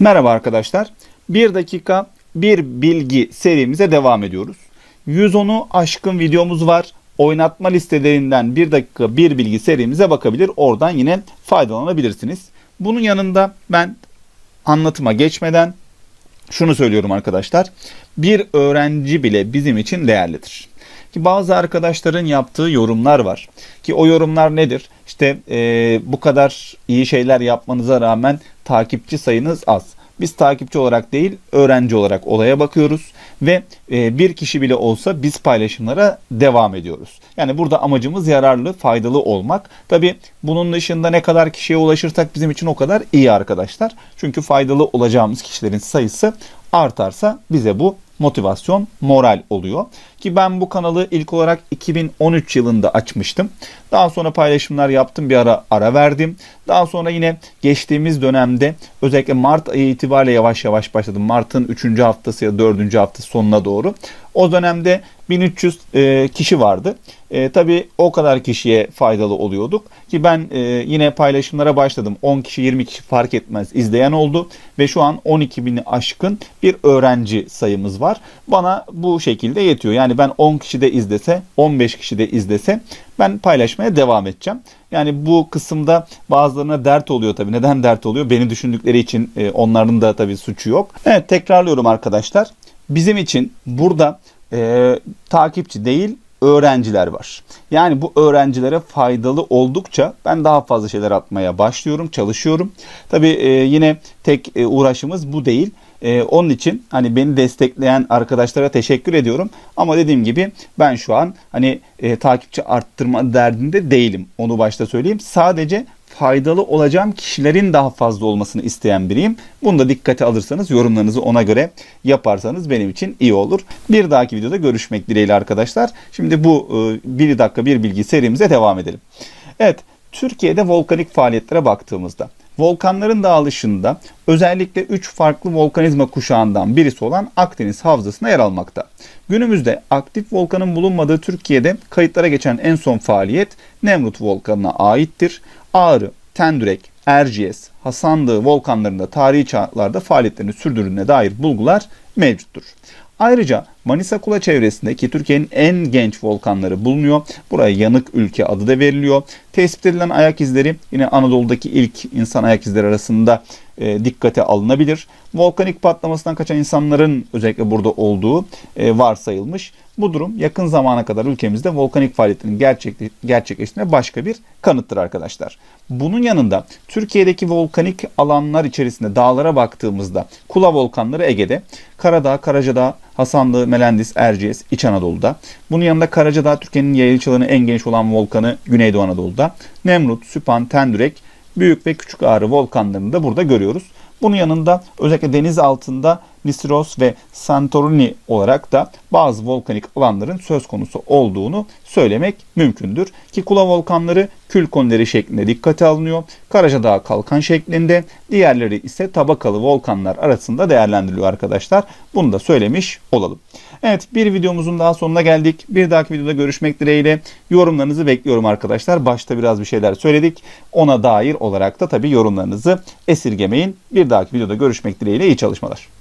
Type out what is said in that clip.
Merhaba arkadaşlar. 1 dakika bir bilgi serimize devam ediyoruz. 110'u aşkın videomuz var. Oynatma listelerinden 1 dakika bir bilgi serimize bakabilir. Oradan yine faydalanabilirsiniz. Bunun yanında ben anlatıma geçmeden şunu söylüyorum arkadaşlar. Bir öğrenci bile bizim için değerlidir. Ki bazı arkadaşların yaptığı yorumlar var. Ki o yorumlar nedir? İşte eee, bu kadar iyi şeyler yapmanıza rağmen takipçi sayınız az. Biz takipçi olarak değil, öğrenci olarak olaya bakıyoruz ve e, bir kişi bile olsa biz paylaşımlara devam ediyoruz. Yani burada amacımız yararlı, faydalı olmak. Tabi bunun dışında ne kadar kişiye ulaşırsak bizim için o kadar iyi arkadaşlar. Çünkü faydalı olacağımız kişilerin sayısı artarsa bize bu motivasyon, moral oluyor. Ki ben bu kanalı ilk olarak 2013 yılında açmıştım. Daha sonra paylaşımlar yaptım, bir ara ara verdim. Daha sonra yine geçtiğimiz dönemde özellikle Mart ayı itibariyle yavaş yavaş başladım. Mart'ın 3. haftası ya 4. haftası sonuna doğru. O dönemde 1300 e, kişi vardı. E, tabii o kadar kişiye faydalı oluyorduk. Ki ben e, yine paylaşımlara başladım. 10 kişi 20 kişi fark etmez izleyen oldu. Ve şu an 12 bini aşkın bir öğrenci sayımız var. Bana bu şekilde yetiyor. Yani ben 10 kişi de izlese 15 kişi de izlese ben paylaşmaya devam edeceğim. Yani bu kısımda bazılarına dert oluyor tabii. Neden dert oluyor? Beni düşündükleri için e, onların da tabii suçu yok. Evet tekrarlıyorum arkadaşlar. Bizim için burada e, takipçi değil öğrenciler var. Yani bu öğrencilere faydalı oldukça ben daha fazla şeyler atmaya başlıyorum, çalışıyorum. Tabii e, yine tek e, uğraşımız bu değil. E, onun için hani beni destekleyen arkadaşlara teşekkür ediyorum. Ama dediğim gibi ben şu an hani e, takipçi arttırma derdinde değilim. Onu başta söyleyeyim. Sadece faydalı olacağım kişilerin daha fazla olmasını isteyen biriyim. Bunu da dikkate alırsanız yorumlarınızı ona göre yaparsanız benim için iyi olur. Bir dahaki videoda görüşmek dileğiyle arkadaşlar. Şimdi bu e, bir dakika bir bilgi serimize devam edelim. Evet Türkiye'de volkanik faaliyetlere baktığımızda volkanların dağılışında özellikle 3 farklı volkanizma kuşağından birisi olan Akdeniz Havzası'na yer almakta. Günümüzde aktif volkanın bulunmadığı Türkiye'de kayıtlara geçen en son faaliyet Nemrut Volkanı'na aittir. Ağrı, Tendürek, Erciyes, Hasandığı volkanlarında tarihi çağlarda faaliyetlerini sürdürdüğüne dair bulgular mevcuttur. Ayrıca Manisa Kula çevresindeki Türkiye'nin en genç volkanları bulunuyor. Buraya yanık ülke adı da veriliyor. Tespit edilen ayak izleri yine Anadolu'daki ilk insan ayak izleri arasında e, dikkate alınabilir. Volkanik patlamasından kaçan insanların özellikle burada olduğu e, varsayılmış. Bu durum yakın zamana kadar ülkemizde volkanik faaliyetlerin gerçek, gerçekleştiğine başka bir kanıttır arkadaşlar. Bunun yanında Türkiye'deki volkanik alanlar içerisinde dağlara baktığımızda Kula volkanları Ege'de, Karadağ, Karacadağ, Hasanlı, Melendis, Erciyes, İç Anadolu'da. Bunun yanında Karacadağ Türkiye'nin yayılışalanı en geniş olan volkanı Güneydoğu Anadolu'da. Nemrut, Süphan, Tendürek, Büyük ve Küçük Ağrı volkanlarını da burada görüyoruz. Bunun yanında özellikle deniz altında Nisiros ve Santorini olarak da bazı volkanik alanların söz konusu olduğunu söylemek mümkündür. Ki Kula volkanları kül konileri şeklinde dikkate alınıyor. Karacadağ kalkan şeklinde. Diğerleri ise tabakalı volkanlar arasında değerlendiriliyor arkadaşlar. Bunu da söylemiş olalım. Evet bir videomuzun daha sonuna geldik. Bir dahaki videoda görüşmek dileğiyle yorumlarınızı bekliyorum arkadaşlar. Başta biraz bir şeyler söyledik. Ona dair olarak da tabii yorumlarınızı esirgemeyin. Bir dahaki videoda görüşmek dileğiyle iyi çalışmalar.